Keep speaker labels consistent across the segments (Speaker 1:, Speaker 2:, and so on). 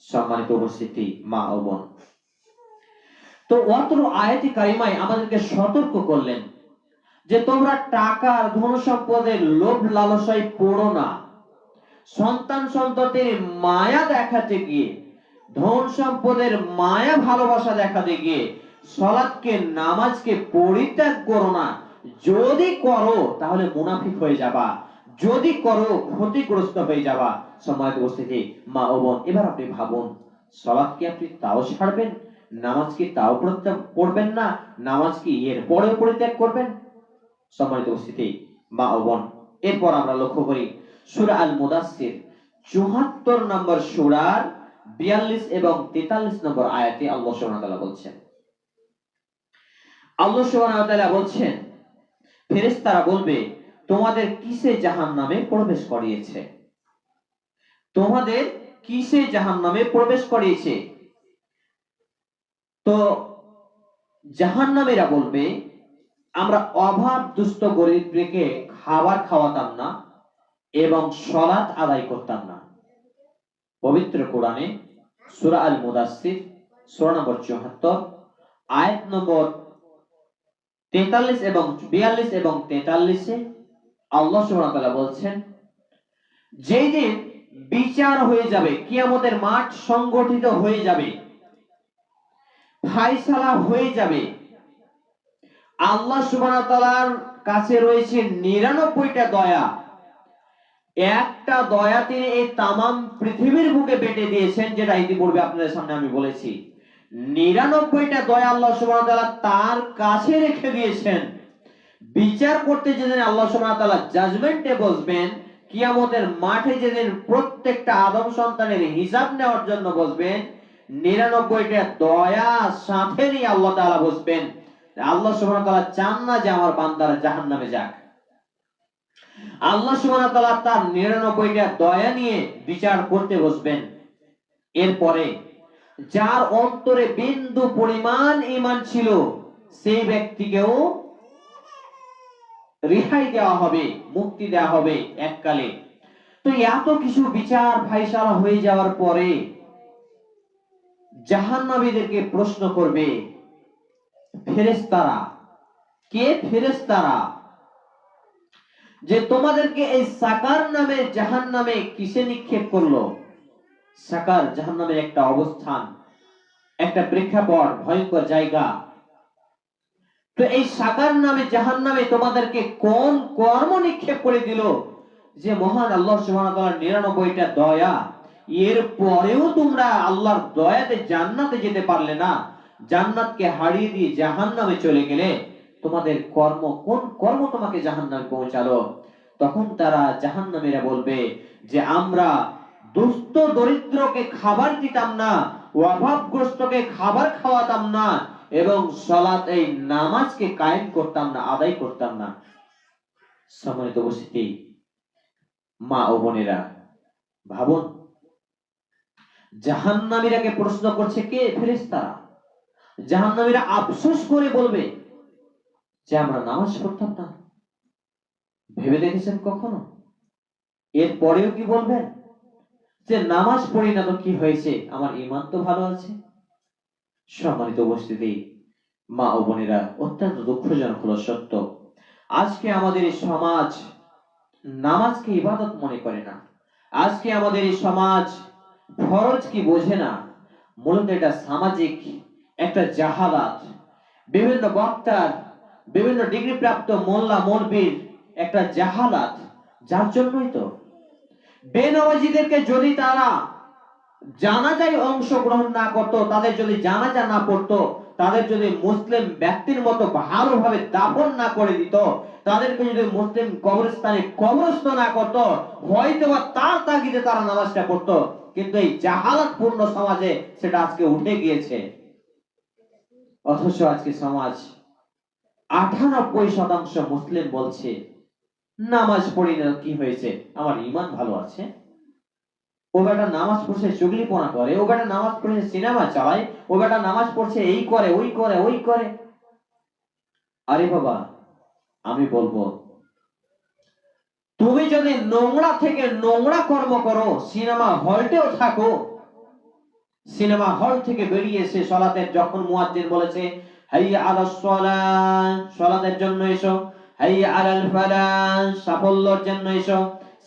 Speaker 1: সম্মানিত উপস্থিতি, মা ও বোন। তো অত্র আয়াতি কারিমায় আমাদেরকে সতর্ক করলেন যে তোমরা ধন সম্পদের লোভ লালসায় পড়ো না। সন্তান সন্ততির মায়া দেখাতে গিয়ে, ধন সম্পদের মায়া ভালোবাসা দেখাতে গিয়ে, সলাদকে, নামাজকে পরিত্যাগ করো না। যদি করো, তাহলে মুনাফিক হয়ে যাবা। যদি করো ক্ষতিগ্রস্ত হয়ে যাওয়া সময় উপস্থিতি, মা ও বোন, এবার আপনি ভাবুন, সলাৎ কি আপনি তাও ছাড়বেন? নামাজ কি তাও করবেন না? নামাজ কি এর পরেও পরিত্যাগ করবেন? সম্মানিত উপস্থিতি, মা ও বোন, এরপর আমরা লক্ষ্য করি, সুরা আল মুদাসসির চুহাত্তর নম্বর সুরার বিয়াল্লিশ এবং তেতাল্লিশ নম্বর আয়াতে আল্লাহ তাআলা বলছেন। আল্লাহ তাআলা বলছেন, ফেরেশতারা বলবে তোমাদের কিসে জাহান নামে প্রবেশ করিয়েছে? তোমাদের কিসে জাহান নামে প্রবেশ করিয়েছে? তো জাহান্নামীরা বলবে, আমরা অভাব দুস্থ গরিবকে খাবার খাওয়াতাম না এবং সলাৎ আদায় করতাম না। পবিত্র কোরআনে সূরা আল মুদাসসির সূরা নম্বর 74 আয়াত নম্বর 43 এবং 42 এবং 43 এ আল্লাহ সুবহানাহু বলছেন, যেই দিন বিচার হয়ে যাবে, কিয়ামতের মাঠ সংগঠিত হয়ে যাবে ফাইসালা হয়ে যাবে, আল্লাহ সুবহানাহু তাআলার কাছে রয়েছে নিরানব্বইটা দয়া। একটা দয়া তিনি এই তামাম পৃথিবীর বুকে পেটে দিয়েছেন, যেটা ইতিপূর্বে আপনাদের সামনে আমি বলেছি। নিরানব্বইটা দয়া আল্লাহ সুবহানাহু তাআলা তার কাছে রেখে দিয়েছেন। বিচার করতে যেদিন আল্লাহ সুবহানাহু ওয়া তাআলা জাজমেন্টে বসবেন, কিয়ামতের মাঠে যেদিন প্রত্যেকটা আদম সন্তানের হিসাব নেওয়ার জন্য বসবেন, নিরানব্বইটা দয়া সাথে নিয়ে আল্লাহ তাআলা বসবেন। আল্লাহ সুবহানাহু ওয়া তাআলা চান না যে আমার বান্দারা জাহান্নামে যাক। আল্লাহ সুবহানাহু ওয়া তাআলা তার নিরানব্বইটা দয়া নিয়ে বিচার করতে বসবেন। এরপরে যার অন্তরে বিন্দু পরিমাণ ঈমান ছিল, সেই ব্যক্তিকেও রেহাই দেওয়া হবে, মুক্তি দেওয়া হবে এককালে। তো এত কিছু বিচার ফাইসালা হয়ে যাওয়ার পরে জাহান্নামীদেরকে প্রশ্ন করবে, ফেরেশতারা, কে ফেরেশতারা? যে তোমাদেরকে এই সাকার নামে জাহান নামে কিসে নিক্ষেপ করল? সাকার জাহান নামে একটা অবস্থান, একটা প্রেক্ষাপট, ভয়ঙ্কর জায়গা। তো এই সাকার নামে জাহান নামে তোমাদেরকে কোন কর্ম নিক্ষেপ করে দিল? যে মহান আল্লাহ সুবহানাহু নিরানব্বইটা দয়া, এর পরেও তোমরা আল্লাহর দয়াতে জান্নাতে যেতে পারলে না। জান্নাতকে হারিয়ে দিয়ে জাহান্নামে চলে গেলে তোমাদের কর্ম, কোন কর্ম তোমাকে জাহান্নামে পৌঁছালো? তখন তারা জাহান্নামীরা বলবে যে, আমরা দুস্থ দরিদ্রকে খাবার দিতাম না, অভাবগ্রস্তকে খাবার খাওয়াতাম না এবং সলাত এই নামাজকে কায়েম করতাম না, আদায় করতাম না। সম্মানিত উপস্থিতি, মা ও বোনেরা, ভাবুন জাহান্নামীরাকে প্রশ্ন করছে কে ফেরেশতারা? জাহান্নামীরা আফসোস করে বলবে যে আমরা নামাজ পড়তাম না। ভেবে দেখেছেন কখনো? এর পরেও কি বলবেন? যে নামাজ পড়ি না তো কি হয়েছে? আমার ইমান তো ভালো আছে। সম্মানিত উপস্থিতি। মা ও বোনেরা, অত্যন্ত দুঃখজনক হলো সত্য। আজকে আমাদের এই সমাজ নামাজকে ইবাদত মনে করে না। আজকে আমাদের এই সমাজ ফরজ কি বোঝে না। মূলত এটা সামাজিক একটা জাহালাত। বিভিন্ন বক্তার, বিভিন্ন ডিগ্রি প্রাপ্ত মোল্লা মৌলবীর একটা জাহালাত। যার জন্যই তো। বেনামাজিদেরকে যদি তারা জানাজায় অংশগ্রহণ না করত, তাদের যদি জানাজা না পড়তো, তাদের যদি মুসলিম ব্যক্তির মতো ভালোভাবে দাফন না করে দিত, তাদেরকে যদি মুসলিম কবরস্থানে কবরস্থ না করত হয়তো বা তার তাগিদে তারা নামাজটা পড়তো, কিন্তু এই জাহালাত পূর্ণ সমাজে সেটা আজকে উঠে গিয়েছে। অথচ আজকে সমাজ আটানব্বই শতাংশ মুসলিম বলছে, নামাজ পড়ি না কি হয়েছে? আমার ইমান ভালো আছে? ও বেটা নামাজ পড়ছে চুগলি চুগলিপনা করে, ও বেটা নামাজ পড়ছে সিনেমা চালায়, ও বেটা নামাজ পড়ছে এই করে, ওই করে ওই করে। আরে বাবা, আমি বলব, তুমি যদি নোংরা থেকে নোংরা কর্ম করো, সিনেমা হলটেও থাকো। সিনেমা হল থেকে বেরিয়ে এসে সলাতের যখন মুয়াজ্জিন বলেছে হাইয়া সালাত সলাতের জন্য এসো। হাইয়া আলাল ফালাহ সাফল্যের জন্য এসো।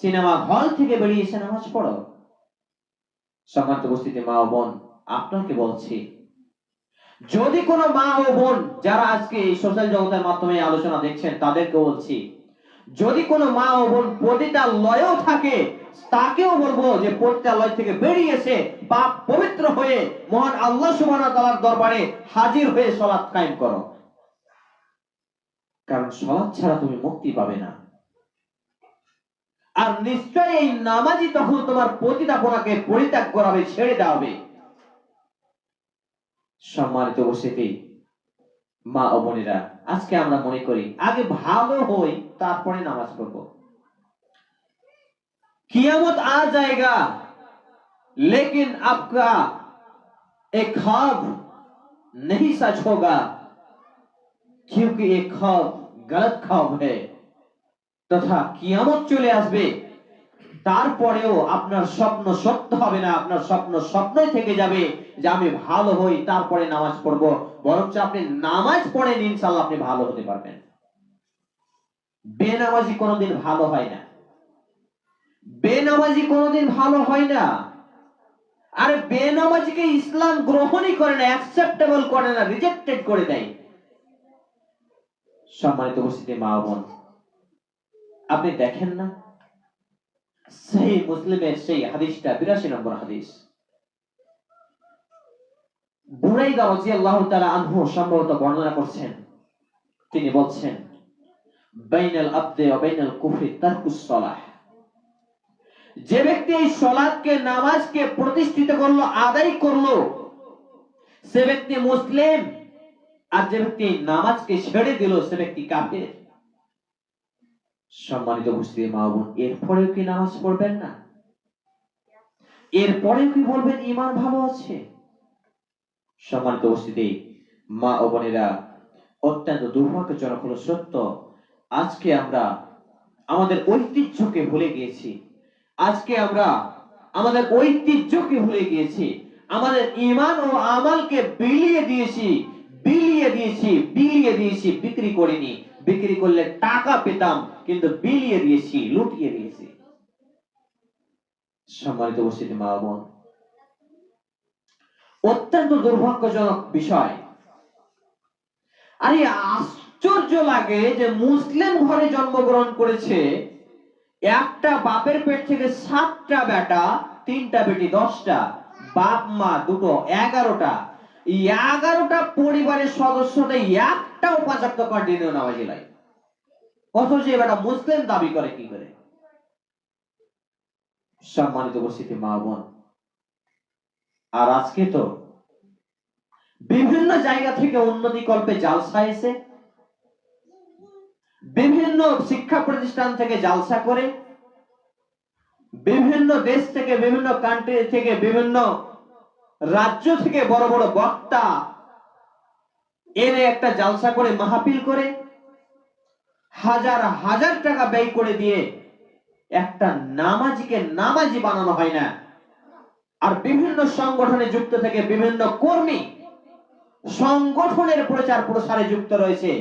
Speaker 1: সিনেমা হল থেকে বেরিয়ে এসে নামাজ পড়ো। সম্মানিত উপস্থিতি মা ও বোন, আপনাকে বলছি, যদি কোনো মা ও বোন যারা আজকে এই সোশ্যাল জগতের মাধ্যমে আলোচনা দেখছেন, তাদেরকে বলছি, যদি কোনো মা ও বোন প্রতিটা লয়েও থাকে, তাকেও বলব যে প্রতিটা লয় থেকে বেরিয়ে এসে পাপ পবিত্র হয়ে মহান আল্লাহ সুবহানাহু তাআলার দরবারে হাজির হয়ে সলাৎ কায়েম করো। কারণ সলাৎ ছাড়া তুমি মুক্তি পাবে না। আর নিশ্চয় এই নামাজই তখন তোমার পতিতাপনাকে পরিত্যাগ করাবে ছেড়ে দেওয়াবে সম্মানিত উপস্থিতি মা ও বোনেরা আজকে আমরা মনে করি আগে ভালো হই তারপরে নামাজ পড়বো कियामत आ जाएगा लेकिन आपका एक ख्वाब नहीं सच होगा क्योंकि एक ख्वाब गलत ख्वाब है তথা কিয়ামত চলে আসবে। তারপরেও আপনার স্বপ্ন সত্য হবে না, আপনার স্বপ্ন স্বপ্নই থেকে যাবে যে আমি ভালো হই, তারপরে নামাজ পড়ব। বরঞ্চ আপনি নামাজ পড়েন ইনশাল্লাহ আপনি ভালো হতে পারবেন। বেনামাজি কোনোদিন ভালো হয় না। বেনামাজি কোনোদিন ভালো হয় না। আর বেনামাজিকে ইসলাম গ্রহণই করে না অ্যাকসেপ্টেবল করে না রিজেক্টেড করে দেয়। সম্মানিত উপস্থিতি, মা বোন আপনি দেখেন না? সেই মুসলিমের সেই হাদিসটা, বিরাশি নম্বর হাদিস। আনহু সম্ভবত বর্ণনা করছেন। তিনি বলছেন, বাইনাল আবদে বাইনাল কুফরি যে ব্যক্তি এই সলাদকে, নামাজকে প্রতিষ্ঠিত করল, আদায় করল, সে ব্যক্তি মুসলিম। আর যে ব্যক্তি নামাজকে ছেড়ে দিল, সে ব্যক্তি কাফের। সম্মানিত উপস্থিতি মা বোন, এরপরেও কি নামাজ পড়বেন না? এরপরেও কি বলবেন ইমান ভালো আছে? সম্মানিত উপস্থিতি, মা ও বোনেরা, অত্যন্ত দুর্ভাগ্যজনক হলো সত্য, আজকে আমরা আমাদের ঐতিহ্যকে ভুলে গিয়েছি। আজকে আমরা আমাদের ঐতিহ্যকে ভুলে গিয়েছি। আমাদের ইমান ও আমালকে বিলিয়ে দিয়েছি। বিলিয়ে দিয়েছি বিলিয়ে দিয়েছি, বিক্রি করিনি। বিক্রি করলে টাকা পেতাম, কিন্তু বিলিয়ে দিয়েছি, লুটিয়ে দিয়েছি। সম্মানিত উপস্থিতি, মা বোন। অত্যন্ত দুর্ভাগ্যজনক বিষয়। আরে, আশ্চর্য লাগে যে মুসলিম ঘরে জন্মগ্রহণ করেছে একটা বাপের পেট থেকে সাতটা বেটা, তিনটা বেটি দশটা বাপ মা দুটো এগারোটা এগারোটা পরিবারের সদস্যদের একটাও পাঁচাত্ত কন্টিনিউ নামাজি লাই অথচ এবার মুসলিম দাবি করে কি করে? সম্মানিত উপস্থিতি, মা বোন। আর আজকে তো বিভিন্ন জায়গা থেকে উন্নতি কল্পে জালসা এসে, বিভিন্ন শিক্ষা প্রতিষ্ঠান থেকে জালসা করে, বিভিন্ন দেশ থেকে, বিভিন্ন কান্ট্রি থেকে বিভিন্ন রাজ্য থেকে বড় বড় বক্তা এনে একটা জালসা করে মাহফিল করে হাজার হাজার টাকা ব্যয় করে দিয়ে একটা নামাজিকে নামাজি বানানো হয় না। আর বিভিন্ন সংগঠনে যুক্ত থেকে বিভিন্ন কর্মী সংগঠনের প্রচার প্রসারে যুক্ত রয়েছে।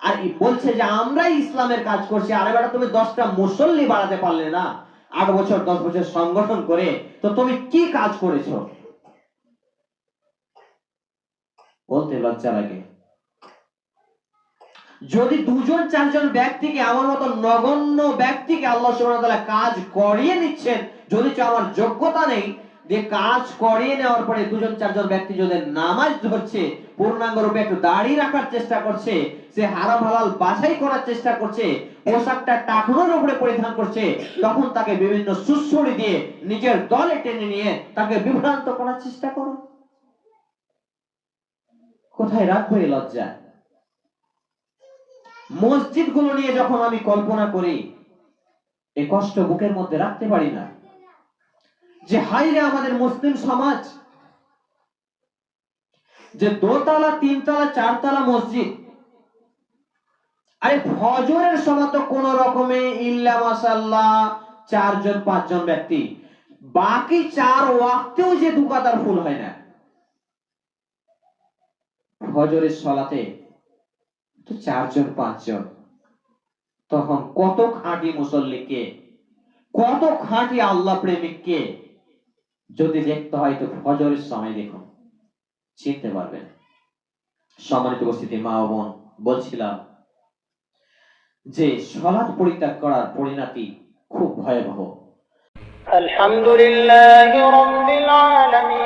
Speaker 1: আর বলছে যে, আমরাই ইসলামের কাজ করছি, আরে বেটা তুমি দশটা মুসল্লি বাড়াতে পারলে না। আট বছর, দশ বছর সংগঠন করে, তো তুমি কি কাজ করেছ? বলতে লজ্জা লাগে। যদি দুজন, চারজন ব্যক্তিকে আমার মতো নগণ্য ব্যক্তিকে আল্লাহ তাআলা কাজ করিয়ে নিচ্ছেন যদি আমার যোগ্যতা নেই, যে কাজ করিয়ে নেওয়ার পরে দুজন, চারজন ব্যক্তি যদি নামাজ ধরছে, পূর্ণাঙ্গ রূপে একটু দাড়ি রাখার চেষ্টা করছে, সে হারাম হালাল বাছাই করার চেষ্টা করছে, পোশাকটা টাকনোর উপরে পরিধান করছে, তখন তাকে বিভিন্ন সুসুড়ি দিয়ে নিজের দলে টেনে নিয়ে তাকে বিভ্রান্ত করার চেষ্টা করো কোথায় রাখব এই লজ্জা? মসজিদগুলো নিয়ে যখন আমি কল্পনা করি, এ কষ্ট বুকের মধ্যে রাখতে পারি না। যে হাইরে আমাদের মুসলিম সমাজ! যে দোতলা, তিনতলা, চারতলা মসজিদ। আরে ফজরের সময় তো কোন রকমে ইল্লা মাসাল্লাহ চারজন, পাঁচজন ব্যক্তি। বাকি চার ওয়াক্তেও যে দুকাতার ফুল হয় না। ফজরের সলাতে তো চারজন, পাঁচজন। তখন কত খাঁটি মুসল্লিকে কত খাঁটি আল্লাহ প্রেমিককে যদি দেখতে হয় তো ফজরের সময় দেখুন, চিনতে পারবেন। সম্মানিত উপস্থিতি, মা বোন, বলছিলাম যে সলাদ পরিত্যাগ করার পরিণতি খুব ভয়াবহ।
Speaker 2: আলহামদুলিল্লাহ রব্বিল আলামিন।